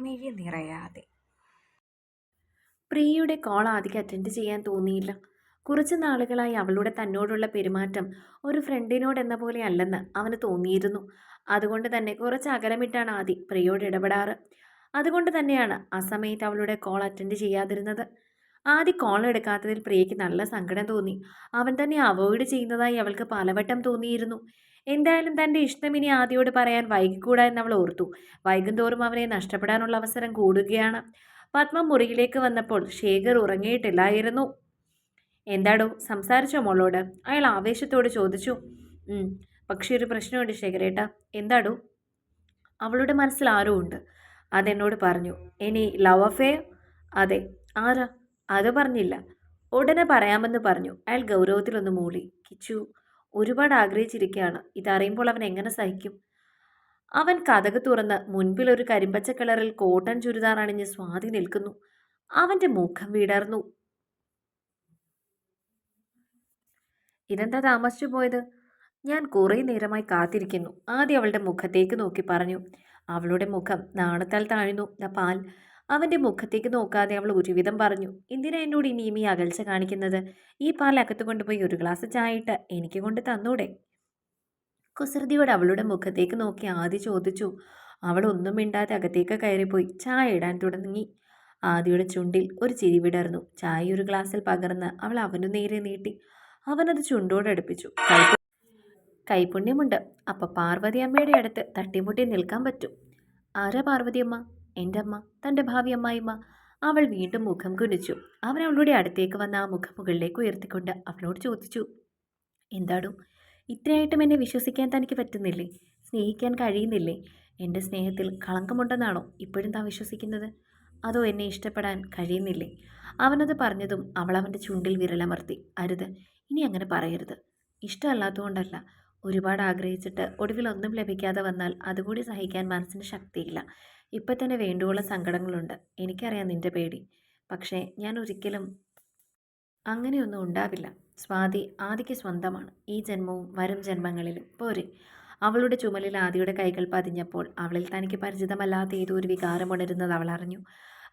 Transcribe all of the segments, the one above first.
മിഴി നിറയാതെ. പ്രിയയുടെ കോൾ ആദ്യം അറ്റൻഡ് ചെയ്യാൻ തോന്നിയില്ല. കുറച്ച് നാളുകളായി അവളുടെ തന്നോടുള്ള പെരുമാറ്റം ഒരു ഫ്രണ്ടിനോടെന്ന പോലെ അല്ലെന്ന് അവന് തോന്നിയിരുന്നു. അതുകൊണ്ട് തന്നെ കുറച്ച് അകലമിട്ടാണ് ആദി പ്രിയയോട് ഇടപെടാറ്. അതുകൊണ്ട് തന്നെയാണ് ആ സമയത്ത് അവളുടെ കോൾ അറ്റൻഡ് ചെയ്യാതിരുന്നത്. ആദ്യ കോൾ എടുക്കാത്തതിൽ പ്രിയയ്ക്ക് നല്ല സങ്കടം തോന്നി. അവൻ തന്നെ അവോയ്ഡ് ചെയ്യുന്നതായി അവൾക്ക് പലവട്ടം തോന്നിയിരുന്നു. എന്തായാലും തന്റെ ഇഷ്ടം ഇനി ആദ്യയോട് പറയാൻ വൈകിക്കൂടാ എന്ന് അവൾ ഓർത്തു. വൈകുന്തോറും അവനെ നഷ്ടപ്പെടാനുള്ള അവസരം കൂടുകയാണ്. പത്മ മുറിയിലേക്ക് വന്നപ്പോൾ ശേഖർ ഉറങ്ങിയിട്ടില്ലായിരുന്നു. എന്താടോ സംസാരിച്ചോ മോളോട്? അയാൾ ആവേശത്തോട് ചോദിച്ചു. "ഉം, പക്ഷേ ഒരു പ്രശ്നമുണ്ട് ശേഖരേട്ട. എന്താടോ? അവളുടെ മനസ്സിൽ ആരോ ഉണ്ട്. അതെന്നോട് പറഞ്ഞു. ഇനി ലവ് അഫെയർ അതെ. ആരാ? അത് പറഞ്ഞില്ല. ഉടനെ പറയാമെന്ന് പറഞ്ഞു. അയാൾ ഗൗരവത്തിലൊന്ന് മൂളി. കിച്ചു ഒരുപാട് ആഗ്രഹിച്ചിരിക്കുകയാണ് ഇതറിയുമ്പോൾ അവൻ എങ്ങനെ സഹിക്കും? അവൻ കഥക് തുറന്ന് മുൻപിൽ ഒരു കരിമ്പച്ച കളറിൽ കോട്ടൺ ചുരിദാർ അണിഞ്ഞ് സ്വാതി നിൽക്കുന്നു. അവന്റെ മുഖം വിടർന്നു. ഇതെന്താ താമസിച്ചു പോയത്? ഞാൻ കുറേ നേരമായി കാത്തിരിക്കുന്നു. ആദ്യം അവളുടെ മുഖത്തേക്ക് നോക്കി പറഞ്ഞു. അവളുടെ മുഖം നാണത്താൽ താഴ്ന്നു. "ദാ പാൽ. അവന്റെ മുഖത്തേക്ക് നോക്കാതെ അവൾ ഒരുവിധം പറഞ്ഞു എന്തിനാ എന്നോട് ഇനിയും ഈ അകൽച്ച കാണിക്കുന്നത്? ഈ പാൽ അകത്ത് കൊണ്ടുപോയി ഒരു ഗ്ലാസ് ചായ ഇട്ട് എനിക്ക് കൊണ്ട് തന്നൂടെ? കുസൃതിയോട് അവളുടെ മുഖത്തേക്ക് നോക്കി ആദ്യ ചോദിച്ചു. അവൾ ഒന്നും മിണ്ടാതെ അകത്തേക്ക് കയറിപ്പോയി. ചായ ഇടാൻ തുടങ്ങി. ആദിയുടെ ചുണ്ടിൽ ഒരു ചിരി വിടർന്നു. ചായ ഒരു ഗ്ലാസ്സിൽ പകർന്ന് അവൾ അവനു നേരെ നീട്ടി. അവനത് ചുണ്ടോടടുപ്പിച്ചു കൈപുണ്യമുണ്ട് അപ്പോൾ പാർവതി അമ്മയുടെ അടുത്ത് തട്ടിമുട്ടി നിൽക്കാൻ പറ്റും. ആരാ പാർവതി അമ്മ എന്റെ അമ്മ തന്റെ ഭാവി അമ്മായിമ്മ അവൾ വീണ്ടും മുഖം കുനിച്ചു. അവൻ അവളുടെ അടുത്തേക്ക് വന്ന ആ മുഖം മുകളിലേക്ക് ഉയർത്തിക്കൊണ്ട് അവളോട് ചോദിച്ചു എന്താടും ഇത്രയായിട്ടും എന്നെ വിശ്വസിക്കാൻ തനിക്ക് പറ്റുന്നില്ലേ? സ്നേഹിക്കാൻ കഴിയുന്നില്ലേ? എന്റെ സ്നേഹത്തിൽ കളങ്കമുണ്ടെന്നാണോ ഇപ്പോഴും താൻ വിശ്വസിക്കുന്നത്? അതോ എന്നെ ഇഷ്ടപ്പെടാൻ കഴിയുന്നില്ലേ? അവനത് പറഞ്ഞതും അവൾ അവന്റെ ചുണ്ടിൽ വിരലമർത്തി അരുത് ഇനി അങ്ങനെ പറയരുത്. ഇഷ്ടമല്ലാത്തതുകൊണ്ടല്ല. ഒരുപാട് ആഗ്രഹിച്ചിട്ട് ഒടുവിൽ ഒന്നും ലഭിക്കാതെ വന്നാൽ അതുകൂടി സഹിക്കാൻ മനസ്സിന് ശക്തിയില്ല. ഇപ്പം തന്നെ വേണ്ടുവോളം സങ്കടങ്ങളുണ്ട്. എനിക്കറിയാം നിന്റെ പേടി. പക്ഷേ ഞാൻ ഒരിക്കലും അങ്ങനെയൊന്നും ഉണ്ടാവില്ല. സ്വാതി ആദിക്ക് സ്വന്തമാണ്. ഈ ജന്മവും വരും ജന്മങ്ങളിലും. പോരെ. അവളുടെ ചുമലിൽ ആദിയുടെ കൈകൾ പതിഞ്ഞപ്പോൾ അവളിൽ തനിക്ക് പരിചിതമല്ലാത്ത ഏതോ ഒരു വികാരം ഉണരുന്നത് അവൾ അറിഞ്ഞു.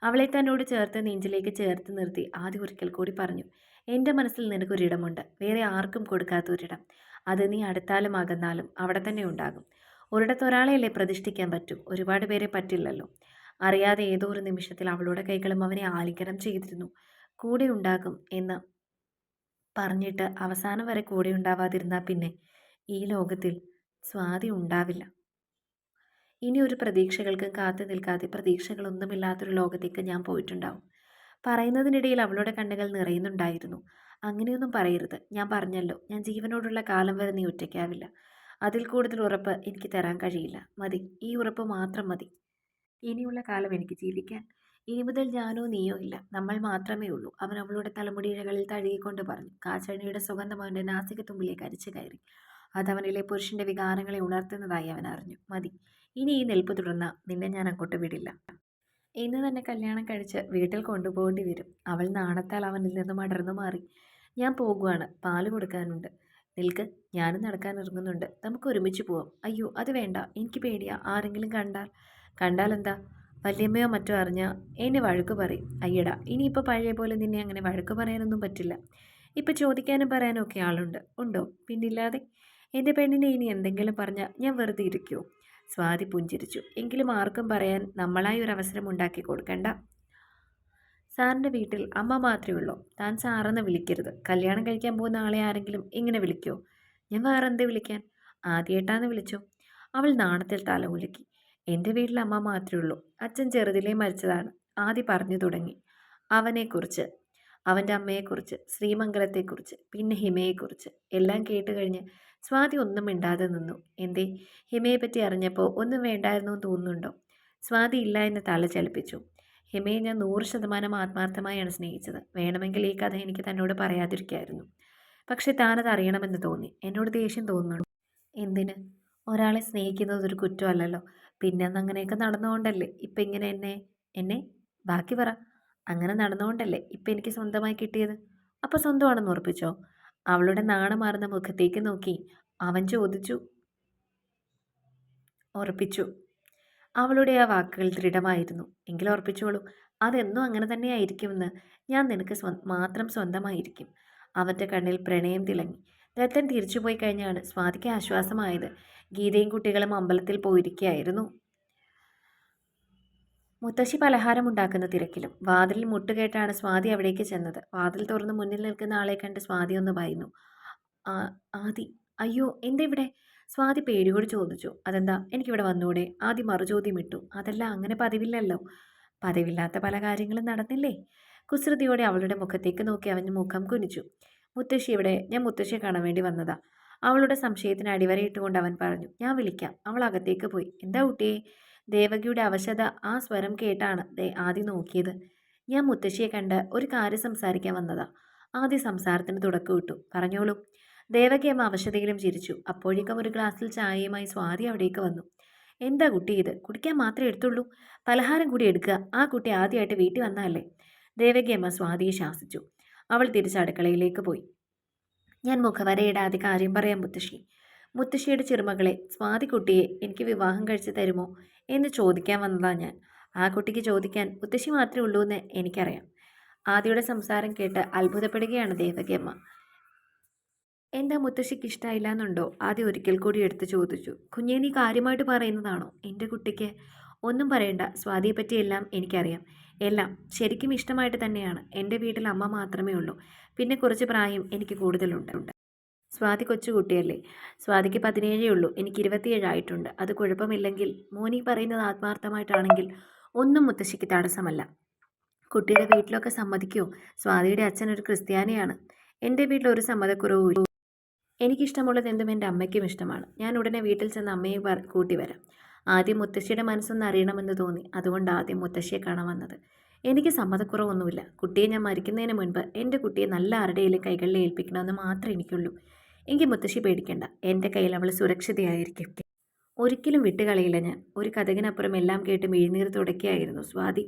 അവളെ തന്നോട് ചേർത്ത് നെഞ്ചിലേക്ക് ചേർത്ത് നിർത്തി ആദ്യ ഒരിക്കൽ കൂടി പറഞ്ഞു എന്റെ മനസ്സിൽ നിനക്കൊരിടമുണ്ട്. വേറെ ആർക്കും കൊടുക്കാത്ത ഒരിടം അത് നീ അടുത്താലും അകന്നാലും അവിടെ തന്നെ ഉണ്ടാകും. ഒരിടത്തൊരാളെയല്ലേ പ്രതിഷ്ഠിക്കാൻ പറ്റൂ? ഒരുപാട് പേരെ പറ്റില്ലല്ലോ. അറിയാതെ ഏതോ ഒരു നിമിഷത്തിൽ അവളുടെ കൈകളും അവനെ ആലിംഗനം ചെയ്തിരുന്നു. കൂടെ ഉണ്ടാകും എന്ന് പറഞ്ഞിട്ട് അവസാനം വരെ കൂടെ ഉണ്ടാവാതിരുന്നാൽ പിന്നെ ഈ ലോകത്തിൽ സ്വാതി ഉണ്ടാവില്ല. ഇനി ഒരു പ്രതീക്ഷകൾക്കും കാത്തു നിൽക്കാതെ പ്രതീക്ഷകളൊന്നുമില്ലാത്തൊരു ലോകത്തേക്ക് ഞാൻ പോയിട്ടുണ്ടാവും. പറയുന്നതിനിടയിൽ അവളുടെ കണ്ണുകൾ നിറയുന്നുണ്ടായിരുന്നു. അങ്ങനെയൊന്നും പറയരുത്. ഞാൻ പറഞ്ഞല്ലോ ഞാൻ ജീവനോടുള്ള കാലം വരെ നീ ഒറ്റയ്ക്കാവില്ല. അതിൽ കൂടുതൽ ഉറപ്പ് എനിക്ക് തരാൻ കഴിയില്ല. മതി. ഈ ഉറപ്പ് മാത്രം മതി. ഇനിയുള്ള കാലം എനിക്ക് ജീവിക്കാൻ. ഇനി മുതൽ ഞാനോ നീയോ ഇല്ല. നമ്മൾ മാത്രമേ ഉള്ളൂ. അവൻ അവളുടെ തലമുടിയിഴകളിൽ തഴുകിക്കൊണ്ട് പറഞ്ഞു. കാച്ചണിയുടെ സുഗന്ധം അവന്റെ നാസിക തുമ്പിലേക്ക് അരിച്ചു കയറി. അതവനിലെ പുരുഷന്റെ വികാരങ്ങളെ ഉണർത്തുന്നതായി അവൻ അറിഞ്ഞു. മതി. ഇനി ഈ നിൽപ്പ് തുടർന്ന നിന്നെ ഞാൻ അങ്ങോട്ട് വിടില്ല. ഇന്ന് തന്നെ കല്യാണം കഴിച്ച് വീട്ടിൽ കൊണ്ടുപോകേണ്ടി വരും. അവൾ നാണത്താൽ അവനിൽ നിന്നും അടർന്നു മാറി. ഞാൻ പോകുവാണ്. പാൽ കൊടുക്കാനുണ്ട്. നിൽക്ക്. ഞാനും നടക്കാൻ ഇറങ്ങുന്നുണ്ട് നമുക്ക് ഒരുമിച്ച് പോവാം. അയ്യോ അത് വേണ്ട. എനിക്ക് പേടിയാ. ആരെങ്കിലും കണ്ടാൽ. എന്താ വല്യമ്മയോ മറ്റോ അറിഞ്ഞാൽ എന്നെ വഴക്ക് പറയും. അയ്യടാ ഇനിയിപ്പോൾ പഴയ പോലെ നിന്നെ അങ്ങനെ വഴക്ക് പറയാനൊന്നും പറ്റില്ല. ഇപ്പം ചോദിക്കാനും പറയാനും ഒക്കെ ആളുണ്ട്. ഉണ്ടോ? പിന്നില്ലാതെ? എന്റെ പെണ്ണിനെ ഇനി എന്തെങ്കിലും പറഞ്ഞാൽ ഞാൻ വെറുതെ ഇരിക്കുമോ സ്വാതി പുഞ്ചിരിച്ചു. എങ്കിലും ആർക്കും പറയാൻ നമ്മളായി ഒരു അവസരം ഉണ്ടാക്കി കൊടുക്കണ്ട. സാറിന്റെ വീട്ടിൽ അമ്മ മാത്രമേ ഉള്ളൂ. താൻ സാറെന്ന് വിളിക്കരുത്. കല്യാണം കഴിക്കാൻ പോകുന്ന ആളെ ആരെങ്കിലും ഇങ്ങനെ വിളിക്കുമോ ഞാൻ വേറെ എന്ത് വിളിക്കാൻ? ആദ്യമായിട്ടാന്ന് വിളിച്ചു. അവൾ നാണത്തിൽ തല ഉലുക്കി എന്റെ വീട്ടിൽ അമ്മ മാത്രമേ ഉള്ളൂ. അച്ഛൻ ചെറുതിലേ മരിച്ചതാണ്. ആദ്യ പറഞ്ഞു തുടങ്ങി. അവനെക്കുറിച്ച് അവന്റെ അമ്മയെക്കുറിച്ച് ശ്രീമംഗലത്തെക്കുറിച്ച് പിന്നെ ഹിമയെക്കുറിച്ച് എല്ലാം കേട്ട് കഴിഞ്ഞ് സ്വാതി ഒന്നും മിണ്ടാതെ നിന്നു. എന്തേ? ഹിമയെ പറ്റി അറിഞ്ഞപ്പോൾ ഒന്നും വേണ്ടായിരുന്നു തോന്നുന്നുണ്ടോ? സ്വാതി ഇല്ല എന്ന് തല ചലിപ്പിച്ചു. ഹിമയെ ഞാൻ നൂറ് ശതമാനം ആത്മാർത്ഥമായാണ് സ്നേഹിച്ചത്. വേണമെങ്കിൽ ഈ കഥ എനിക്ക് തന്നോട് പറയാതിരിക്കായിരുന്നു. പക്ഷെ താനത് അറിയണമെന്ന് തോന്നി. എന്നോട് ദേഷ്യം തോന്നുന്നുണ്ട്. എന്തിന്? ഒരാളെ സ്നേഹിക്കുന്നത് ഒരു കുറ്റമല്ലല്ലോ. പിന്നെ അന്ന് അങ്ങനെയൊക്കെ നടന്നുകൊണ്ടല്ലേ? ഇപ്പം ഇങ്ങനെ എന്നെ? എന്നെ? ബാക്കി പറ. അങ്ങനെ നടന്നുകൊണ്ടല്ലേ ഇപ്പം എനിക്ക് സ്വന്തമായി കിട്ടിയത്? അപ്പോൾ സ്വന്തമാണെന്ന് ഉറപ്പിച്ചോ? അവളുടെ നാണമാർന്ന മുഖത്തേക്ക് നോക്കി അവൻ ചോദിച്ചു. ഉറപ്പിച്ചു. അവളുടെ ആ വാക്കുകൾ ദൃഢമായിരുന്നു. എങ്കിലും ഉറപ്പിച്ചോളൂ. അതെന്നും അങ്ങനെ തന്നെയായിരിക്കുമെന്ന് ഞാൻ നിനക്ക് സ്വ മാത്രം സ്വന്തമായിരിക്കും. അവന്റെ കണ്ണിൽ പ്രണയം തിളങ്ങി. ദത്തൻ തിരിച്ചുപോയി കഴിഞ്ഞാണ് സ്വാതിക്ക് ആശ്വാസമായത്. ഗീതയും കുട്ടികളും അമ്പലത്തിൽ പോയിരിക്കുകയായിരുന്നു മുത്തശ്ശി പലഹാരം ഉണ്ടാക്കുന്ന തിരക്കിലും വാതിലിൽ മുട്ടുകേട്ടാണ് സ്വാതി അവിടേക്ക് ചെന്നത്. വാതിൽ തുറന്ന് മുന്നിൽ നിൽക്കുന്ന ആളെ കണ്ട് സ്വാതി ഒന്ന് ആ ആദി അയ്യോ എന്തെവിടെ? സ്വാതി പേടിയോട് ചോദിച്ചു അതെന്താ? എനിക്കിവിടെ വന്നൂടെ? ആദ്യം മറുചോദ്യം ഇട്ടു. അതല്ല അങ്ങനെ പതിവില്ലല്ലോ. പതിവില്ലാത്ത പല കാര്യങ്ങളും നടന്നില്ലേ? കുസൃതിയോടെ അവളുടെ മുഖത്തേക്ക് നോക്കി അവൻ മുഖം കുനിച്ചു. മുത്തശ്ശി ഇവിടെ ഞാൻ മുത്തശ്ശിയെ കാണാൻ വേണ്ടി വന്നതാ. അവളുടെ സംശയത്തിന് അടിവരയിട്ടുകൊണ്ട് അവൻ പറഞ്ഞു ഞാൻ വിളിക്കാം. അവൾ അകത്തേക്ക് പോയി. എന്താ കുട്ടിയെ? ദേവകിയുടെ അവശത ആ സ്വരം കേട്ടാണ് ദേ ആദ്യം നോക്കിയത്. ഞാൻ മുത്തശ്ശിയെ കണ്ട് ഒരു കാര്യം സംസാരിക്കാൻ വന്നതാ. ആദ്യ സംസാരത്തിന് തുടക്കം ഇട്ടു. പറഞ്ഞോളൂ. ദേവകി അമ്മ അവശതയിലും ചിരിച്ചു. അപ്പോഴേക്കും ഒരു ഗ്ലാസ്സിൽ ചായയുമായി സ്വാതി അവിടേക്ക് വന്നു. എന്താ കുട്ടി ഇത്? കുടിക്കാൻ മാത്രമേ എടുത്തുള്ളൂ. പലഹാരം കൂടി എടുക്കുക. ആ കുട്ടി ആദ്യമായിട്ട് വീട്ടിൽ വന്നാലേ ദേവകി അമ്മ സ്വാതിയെ ശാസിച്ചു. അവൾ തിരിച്ച് അടുക്കളയിലേക്ക് പോയി. ഞാൻ മുഖവരയിടാതെ കാര്യം പറയാം മുത്തശ്ശി. മുത്തശ്ശിയുടെ ചെറുമകളെ സ്വാതി കുട്ടിയെ എനിക്ക് വിവാഹം കഴിച്ചു തരുമോ എന്ന് ചോദിക്കാൻ വന്നതാണ് ഞാൻ. ആ കുട്ടിക്ക് ചോദിക്കാൻ മുത്തശ്ശി മാത്രമേ ഉള്ളൂ എന്ന് എനിക്കറിയാം. ആദിയുടെ സംസാരം കേട്ട് അത്ഭുതപ്പെടുകയാണ് ദേവകിയമ്മ എന്താ മുത്തശ്ശിക്ക് ഇഷ്ടമായില്ല എന്നുണ്ടോ ആദ്യം ഒരിക്കൽ കൂടി എടുത്ത് ചോദിച്ചു. കുഞ്ഞേ നീ കാര്യമായിട്ട് പറയുന്നതാണോ? എന്റെ കുട്ടിക്ക് ഒന്നും പറയണ്ട. സ്വാതിയെ പറ്റിയെല്ലാം എനിക്കറിയാം. എല്ലാം ശരിക്കും ഇഷ്ടമായിട്ട് തന്നെയാണ്. എന്റെ വീട്ടിൽ അമ്മ മാത്രമേ ഉള്ളൂ. പിന്നെ കുറച്ച് പ്രായം എനിക്ക് കൂടുതലുണ്ട്. സ്വാതി കൊച്ചുകുട്ടിയല്ലേ? സ്വാതിക്ക് പതിനേഴേ ഉള്ളൂ. എനിക്ക് ഇരുപത്തിയേഴായിട്ടുണ്ട് അത് കുഴപ്പമില്ലെങ്കിൽ മോനി പറയുന്നത് ആത്മാർത്ഥമായിട്ടാണെങ്കിൽ ഒന്നും മുത്തശ്ശിക്ക് തടസ്സമല്ല. കുട്ടിയുടെ വീട്ടിലൊക്കെ സമ്മതിക്കുമോ സ്വാതിയുടെ അച്ഛൻ ഒരു ക്രിസ്ത്യാനിയാണ്. എന്റെ വീട്ടിൽ ഒരു സമ്മതക്കുറവും. എനിക്കിഷ്ടമുള്ളത് എന്തും എന്റെ അമ്മയ്ക്കും ഇഷ്ടമാണ്. ഞാൻ ഉടനെ വീട്ടിൽ ചെന്ന് അമ്മയെ കൂട്ടി വരാം. ആദ്യം മുത്തശ്ശിയുടെ മനസ്സൊന്ന് അറിയണമെന്ന് തോന്നി. അതുകൊണ്ട് ആദ്യം മുത്തശ്ശിയെ കാണാൻ വന്നത്. എനിക്ക് സമ്മതക്കുറവൊന്നുമില്ല. കുട്ടിയെ ഞാൻ മരിക്കുന്നതിന് മുൻപ് എന്റെ കുട്ടിയെ നല്ല ആരുടെയിലും കൈകളിൽ ഏൽപ്പിക്കണമെന്ന് മാത്രമേ എനിക്കുള്ളൂ. എനിക്ക് മുത്തശ്ശി പേടിക്കേണ്ട. എന്റെ കയ്യിൽ അവൾ സുരക്ഷിതയായിരിക്കും. ഒരിക്കലും വിട്ടുകളയില്ല ഞാൻ. ഒരു കഥകിനപ്പുറം എല്ലാം കേട്ട് മിഴിനീർ തുടക്കിയായിരുന്നു സ്വാതി.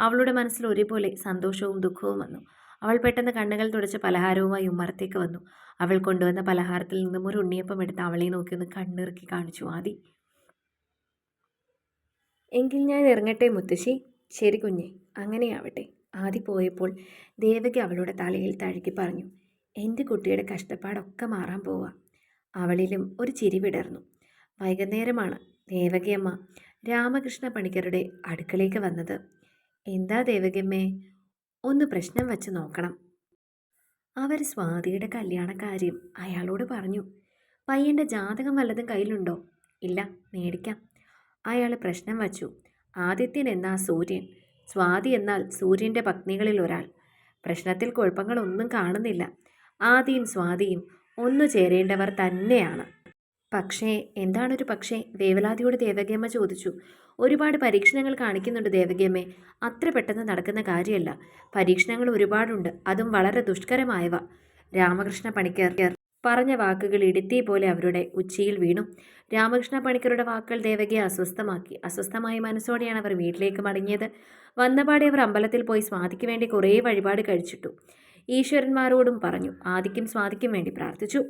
അവളുടെ മനസ്സിൽ ഒരേപോലെ സന്തോഷവും ദുഃഖവും വന്നു. അവൾ പെട്ടെന്ന് കണ്ണുകൾ തുടച്ച് പലഹാരവുമായി ഉമ്മറത്തേക്ക് വന്നു. അവൾ കൊണ്ടുവന്ന പലഹാരത്തിൽ നിന്നും ഒരു ഉണ്ണിയപ്പം എടുത്ത് അവളെ നോക്കി ഒന്ന് കണ്ണിറുക്കി കാണിച്ചു. ആദി. എങ്കിൽ ഞാൻ ഇറങ്ങട്ടെ മുത്തശ്ശി. ശരി കുഞ്ഞെ അങ്ങനെയാവട്ടെ. ആദി പോയപ്പോൾ ദേവകി അവളുടെ തലയിൽ തഴുകി പറഞ്ഞു എന്റെ കുട്ടിയുടെ കഷ്ടപ്പാടൊക്കെ മാറാൻ പോവുക അവളിലും ഒരു ചിരി വിടർന്നു. വൈകുന്നേരമാണ്. ദേവകിയമ്മ രാമകൃഷ്ണ പണിക്കരുടെ അടുക്കളയ്ക്ക് വന്നത്. എന്താ ദേവകിയമ്മേ? ഒന്ന് പ്രശ്നം വച്ച് നോക്കണം. അവർ സ്വാതിയുടെ കല്യാണക്കാര്യം അയാളോട് പറഞ്ഞു. പയ്യന്റെ ജാതകം വല്ലതും കയ്യിലുണ്ടോ? ഇല്ല മേടിക്കാം. അയാൾ പ്രശ്നം വച്ചു. ആദിത്യൻ എന്നാ സൂര്യൻ? സ്വാതി എന്നാൽ സൂര്യന്റെ പത്നികളിൽ ഒരാൾ. പ്രശ്നത്തിൽ കുഴപ്പങ്ങളൊന്നും കാണുന്നില്ല. ആദിയും സ്വാതിയും ഒന്നു ചേരേണ്ടവർ തന്നെയാണ്. പക്ഷേ എന്താണൊരു പക്ഷേ? വേവലാതിയോട് ദേവകിയമ്മ ചോദിച്ചു. ഒരുപാട് പരീക്ഷണങ്ങൾ കാണിക്കുന്നുണ്ട് ദേവകിയമ്മേ. അത്ര പെട്ടെന്ന് നടക്കുന്ന കാര്യമല്ല. പരീക്ഷണങ്ങൾ ഒരുപാടുണ്ട്. അതും വളരെ ദുഷ്കരമായവ. രാമകൃഷ്ണ പണിക്കർ പറഞ്ഞ വാക്കുകൾ ഇടുത്തി പോലെ അവരുടെ ഉച്ചിയിൽ വീണു. രാമകൃഷ്ണ പണിക്കരുടെ വാക്കുകൾ ദേവകിയെ അസ്വസ്ഥമാക്കി. അസ്വസ്ഥമായ മനസ്സോടെയാണ് അവർ വീട്ടിലേക്ക് മടങ്ങിയത്. വന്നപാടെ അവർ അമ്പലത്തിൽ പോയി സ്വാതിക്ക് വേണ്ടി കുറേ വഴിപാട് കഴിച്ചിട്ടു. ഈശ്വരന്മാരോടും പറഞ്ഞു. ആദിക്കും സ്വാതിക്കും വേണ്ടി പ്രാർത്ഥിച്ചു.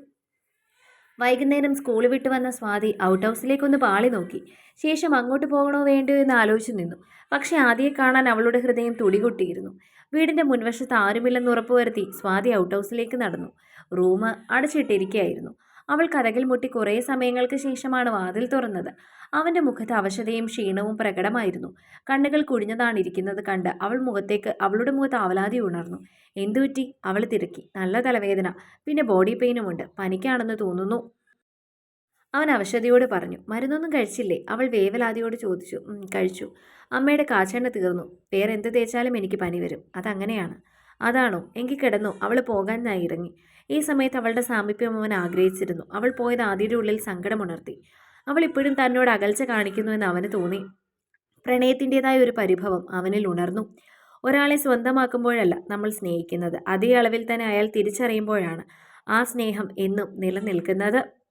വൈകുന്നേരം സ്കൂൾ വിട്ട് വന്ന സ്വാതി ഔട്ട് ഹൗസിലേക്കൊന്ന് പാളി നോക്കി. ശേഷം അങ്ങോട്ട് പോകണോ വേണ്ടയോ എന്ന് ആലോചിച്ചു നിന്നു. പക്ഷേ ആദ്യം കാണാൻ അവളുടെ ഹൃദയം തുടികൊട്ടിയിരുന്നു. വീടിന്റെ മുൻവശത്ത് ആരുമില്ലെന്ന് ഉറപ്പുവരുത്തി സ്വാതി ഔട്ട് ഹൗസിലേക്ക് നടന്നു. റൂം അടച്ചിട്ടിരിക്കുകയായിരുന്നു അവൾ കഥകിൽ മുട്ടി കുറേ സമയങ്ങൾക്ക് ശേഷമാണ് വാതിൽ തുറന്നത്. അവന്റെ മുഖത്ത് അവശതയും ക്ഷീണവും പ്രകടമായിരുന്നു. കണ്ണുകൾ കുഴിഞ്ഞതാണ് ഇരിക്കുന്നത് കണ്ട് അവൾ മുഖത്തേക്ക് അവളുടെ മുഖത്ത് അവലാതി ഉണർന്നു. എന്തുപറ്റി അവൾ തിരക്കി. നല്ല തലവേദന. പിന്നെ ബോഡി പെയിനുമുണ്ട് പനിക്കാണെന്ന് തോന്നുന്നു. അവൻ അവശതയോട് പറഞ്ഞു. മരുന്നൊന്നും കഴിച്ചില്ലേ? അവൾ വേവലാതിയോട് ചോദിച്ചു. കഴിച്ചു. അമ്മയുടെ കാച്ചെണ്ണ തീർന്നു. വേറെ എന്ത് തേച്ചാലും എനിക്ക് പനി വരും. അതങ്ങനെയാണ്. അതാണോ? എങ്കിൽ കിടന്നു. അവൾ പോകാനായി ഇറങ്ങി. ഈ സമയത്ത് അവളുടെ സാമീപ്യം അവൻ ആഗ്രഹിച്ചിരുന്നു. അവൾ പോയത് ആദ്യയുടെ ഉള്ളിൽ സങ്കടമുണർത്തി. അവൾ ഇപ്പോഴും തന്നോട് അകൽച്ച കാണിക്കുന്നു എന്ന് അവന് തോന്നി. പ്രണയത്തിന്റെതായ ഒരു പരിഭവം അവനിൽ ഉണർന്നു. ഒരാളെ സ്വന്തമാക്കുമ്പോഴല്ല നമ്മൾ സ്നേഹിക്കുന്നത്. അതേ അളവിൽ തന്നെ അയാൾ തിരിച്ചറിയുമ്പോഴാണ് ആ സ്നേഹം എന്നും നിലനിൽക്കുന്നത്.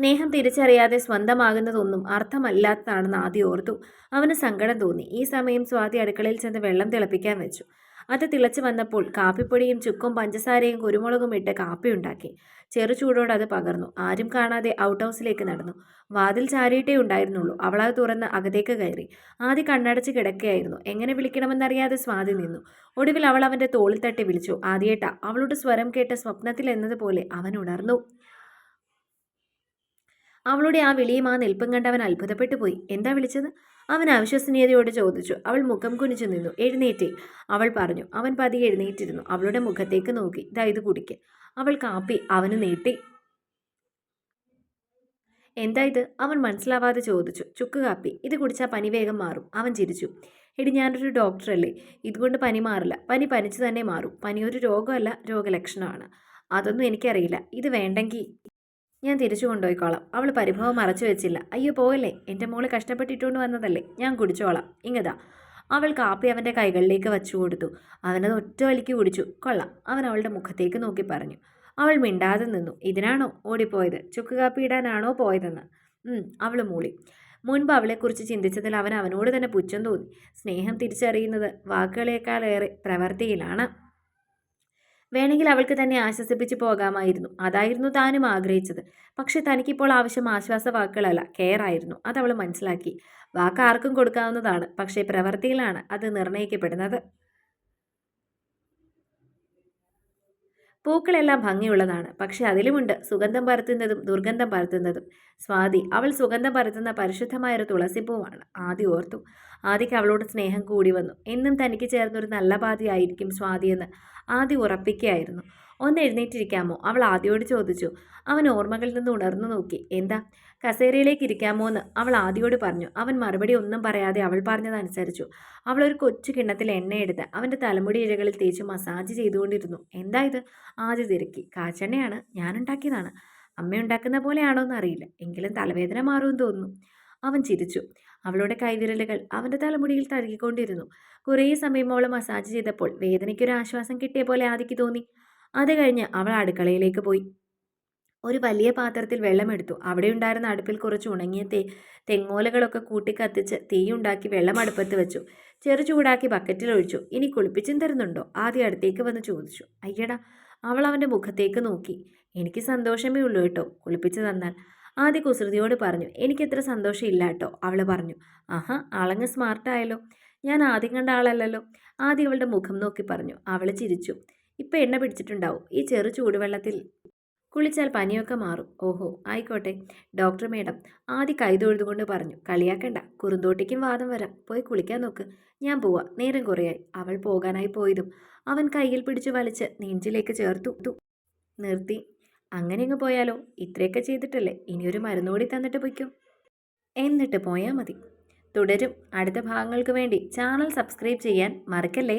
സ്നേഹം തിരിച്ചറിയാതെ സ്വന്തമാകുന്നതൊന്നും അർത്ഥമല്ലാത്തതാണെന്ന് ആദ്യം ഓർത്തു. അവന് സങ്കടം തോന്നി. ഈ സമയം സ്വാതി അടുക്കളയിൽ ചെന്ന് വെള്ളം തിളപ്പിക്കാൻ വെച്ചു. അത് തിളച്ചു വന്നപ്പോൾ കാപ്പിപ്പൊടിയും ചുക്കും പഞ്ചസാരയും കുരുമുളകും ഇട്ട് കാപ്പി ഉണ്ടാക്കി. ചെറു ചൂടോടെ അത് പകർന്നു. ആരും കാണാതെ ഔട്ട് ഹൗസിലേക്ക് നടന്നു. വാതിൽ ചാരിയിട്ടേ ഉണ്ടായിരുന്നുള്ളൂ. അവളത് തുറന്ന് അകത്തേക്ക് കയറി. ആദ്യ കണ്ണടച്ച് കിടക്കുകയായിരുന്നു. എങ്ങനെ വിളിക്കണമെന്നറിയാതെ സ്വാതി നിന്നു. ഒടുവിൽ അവൾ അവന്റെ തോളിൽ തട്ടി വിളിച്ചു. ആദ്യേട്ട അവളുടെ സ്വരം കേട്ട സ്വപ്നത്തിൽ എന്നതുപോലെ അവൻ ഉണർന്നു. അവളുടെ ആ വിളിയും ആ നിൽപ്പും കണ്ട് അവൻ അത്ഭുതപ്പെട്ടു പോയി. എന്താ വിളിച്ചത്? അവൻ അവിശ്വസനീയതയോട് ചോദിച്ചു. അവൾ മുഖം കുനിച്ചു നിന്നു. എഴുന്നേറ്റേ. അവൾ പറഞ്ഞു. അവൻ പതിയെ എഴുന്നേറ്റിരുന്നു. അവളുടെ മുഖത്തേക്ക് നോക്കി. ദാ ഇത് കുടിക്ക്. അവൾ കാപ്പി അവന് നീട്ടി. എന്താ ഇത്? അവൻ മനസ്സിലാവാതെ ചോദിച്ചു. ചുക്ക് കാപ്പി. ഇത് കുടിച്ചാൽ പനി വേഗം മാറും. അവൻ ചിരിച്ചു. എടി ഞാനൊരു ഡോക്ടറല്ലേ? ഇതുകൊണ്ട് പനി മാറില്ല. പനി പനിച്ചു തന്നെ മാറും. പനി ഒരു രോഗമല്ല രോഗലക്ഷണമാണ്. അതൊന്നും എനിക്കറിയില്ല. ഇത് വേണ്ടെങ്കിൽ ഞാൻ തിരിച്ചു കൊണ്ടുപോയിക്കോളാം. അവൾ പരിഭവം മറച്ചു വെച്ചില്ല. അയ്യോ പോകല്ലേ എന്റെ മോൾ കഷ്ടപ്പെട്ടിട്ടുകൊണ്ട് വന്നതല്ലേ? ഞാൻ കുടിച്ചോളാം. ഇങ്ങതാ. അവൾ കാപ്പി അവന്റെ കൈകളിലേക്ക് വച്ചു കൊടുത്തു. അവനത് ഒറ്റ വലിക്ക് കുടിച്ചു. കൊള്ളാം. അവൻ അവളുടെ മുഖത്തേക്ക് നോക്കി പറഞ്ഞു. അവൾ മിണ്ടാതെ നിന്നു. ഇതിനാണോ ഓടിപ്പോയത്? ചുക്ക് കാപ്പി ഇടാനാണോ പോയതെന്ന്? അവൾ മൂളി. മുൻപ് അവളെക്കുറിച്ച് ചിന്തിച്ചതിൽ അവൻ അവനോട് തന്നെ പുച്ഛം തോന്നി. സ്നേഹം തിരിച്ചറിയുന്നത് വാക്കുകളേക്കാളേറെ പ്രവൃത്തിയിലാണ്. വേണമെങ്കിൽ അവൾക്ക് തന്നെ ആശ്വസിപ്പിച്ച് പോകാമായിരുന്നു. അതായിരുന്നു താനും ആഗ്രഹിച്ചത്. പക്ഷെ തനിക്കിപ്പോൾ ആവശ്യം ആശ്വാസ വാക്കുകളല്ല കെയർ ആയിരുന്നു. അതവൾ മനസ്സിലാക്കി. വാക്ക് ആർക്കും കൊടുക്കാവുന്നതാണ്. പക്ഷേ പ്രവൃത്തിയിലാണ് അത് നിർണയിക്കപ്പെടുന്നത് പൂക്കളെല്ലാം ഭംഗിയുള്ളതാണ്. പക്ഷെ അതിലുമുണ്ട് സുഗന്ധം പരത്തുന്നതും ദുർഗന്ധം പരത്തുന്നതും. സ്വാതി അവൾ സുഗന്ധം പരത്തുന്ന പരിശുദ്ധമായ ഒരു തുളസിപ്പൂവാണ്. ആദ്യ ഓർത്തു. ആദിക്ക് അവളോട് സ്നേഹം കൂടി വന്നു. എന്നും തനിക്ക് ചേർന്നൊരു നല്ല പാതിയായിരിക്കും സ്വാതിയെന്ന് ആദ്യ ഉറപ്പിക്കുകയായിരുന്നു. ഒന്ന് എഴുന്നേറ്റിരിക്കാമോ? അവൾ ആദ്യയോട് ചോദിച്ചു. അവൻ ഓർമ്മകളിൽ നിന്ന് ഉണർന്നു നോക്കി. എന്താ? കസേരയിലേക്ക് ഇരിക്കാമോ എന്ന് അവൾ ആദ്യയോട് പറഞ്ഞു. അവൻ മറുപടി ഒന്നും പറയാതെ അവൾ പറഞ്ഞതനുസരിച്ചു. അവൾ ഒരു കൊച്ചു കിണ്ണത്തിൽ എണ്ണയെടുത്ത് അവന്റെ തലമുടി ഇഴകളിൽ തേച്ച് മസാജ് ചെയ്തുകൊണ്ടിരുന്നു. എന്താ ഇത്? ആദ്യ തിരക്കി. കാച്ചെണ്ണയാണ്. ഞാൻ ഉണ്ടാക്കിയതാണ്. അമ്മ ഉണ്ടാക്കുന്ന പോലെയാണോ എന്ന് അറിയില്ല. എങ്കിലും തലവേദന മാറുമെന്ന് തോന്നുന്നു. അവൻ ചിരിച്ചു. അവളുടെ കൈവിരലുകൾ അവന്റെ തലമുടിയിൽ തഴുകിക്കൊണ്ടിരുന്നു. കുറേ സമയം അവൾ മസാജ് ചെയ്തപ്പോൾ വേദനയ്ക്കൊരു ആശ്വാസം കിട്ടിയ പോലെ ആദിക്ക് തോന്നി. അത് കഴിഞ്ഞ് അവൾ അടുക്കളയിലേക്ക് പോയി. ഒരു വലിയ പാത്രത്തിൽ വെള്ളമെടുത്തു. അവിടെ ഉണ്ടായിരുന്ന അടുപ്പിൽ കുറച്ച് ഉണങ്ങിയ തേ തെങ്ങോലകളൊക്കെ കൂട്ടി കത്തിച്ച് തീയുണ്ടാക്കി വെള്ളം അടുപ്പത്ത് വെച്ചു. ചെറു ചൂടാക്കി ബക്കറ്റിൽ ഒഴിച്ചു. ഇനി കുളിപ്പിച്ചും തരുന്നുണ്ടോ? ആദ്യം അടുത്തേക്ക് വന്ന് ചോദിച്ചു. അയ്യടാ. അവൾ അവന്റെ മുഖത്തേക്ക് നോക്കി. എനിക്ക് സന്തോഷമേ ഉള്ളൂ കേട്ടോ കുളിപ്പിച്ചു തന്നാൽ. ആദ്യ കുസൃതിയോട് പറഞ്ഞു. എനിക്കത്ര സന്തോഷം ഇല്ല കേട്ടോ അവൾ പറഞ്ഞു. ആഹാ ആളങ്ങ് സ്മാർട്ടായല്ലോ ഞാൻ ആദ്യം കണ്ട ആളല്ലല്ലോ. ആദ്യം അവളുടെ മുഖം നോക്കി പറഞ്ഞു. അവൾ ചിരിച്ചു. ഇപ്പം എണ്ണ പിടിച്ചിട്ടുണ്ടാവും. ഈ ചെറു ചൂടുവെള്ളത്തിൽ കുളിച്ചാൽ പനിയൊക്കെ മാറും. ഓഹോ ആയിക്കോട്ടെ. ഡോക്ടർ മേഡം ആദ്യം കൈതൊഴുതുകൊണ്ട് പറഞ്ഞു കളിയാക്കണ്ട കുറുന്തോട്ടിക്കും വാദം വരാം. പോയി കുളിക്കാൻ നോക്ക്. ഞാൻ പോവാ നേരം കുറയായി. അവൾ പോകാനായി പോയതും അവൻ കയ്യിൽ പിടിച്ചു വലിച്ച് നെഞ്ചിലേക്ക് ചേർത്തു. നിർത്തി. അങ്ങനെ അങ്ങ് പോയാലോ? ഇത്രയൊക്കെ ചെയ്തിട്ടല്ലേ? ഇനിയൊരു മരുന്നുകൂടി തന്നിട്ട് പൊയ്ക്കോ? എന്നിട്ട് പോയാൽ മതി. തുടരും. അടുത്ത ഭാഗങ്ങൾക്ക് വേണ്ടി ചാനൽ സബ്സ്ക്രൈബ് ചെയ്യാൻ മറക്കല്ലേ?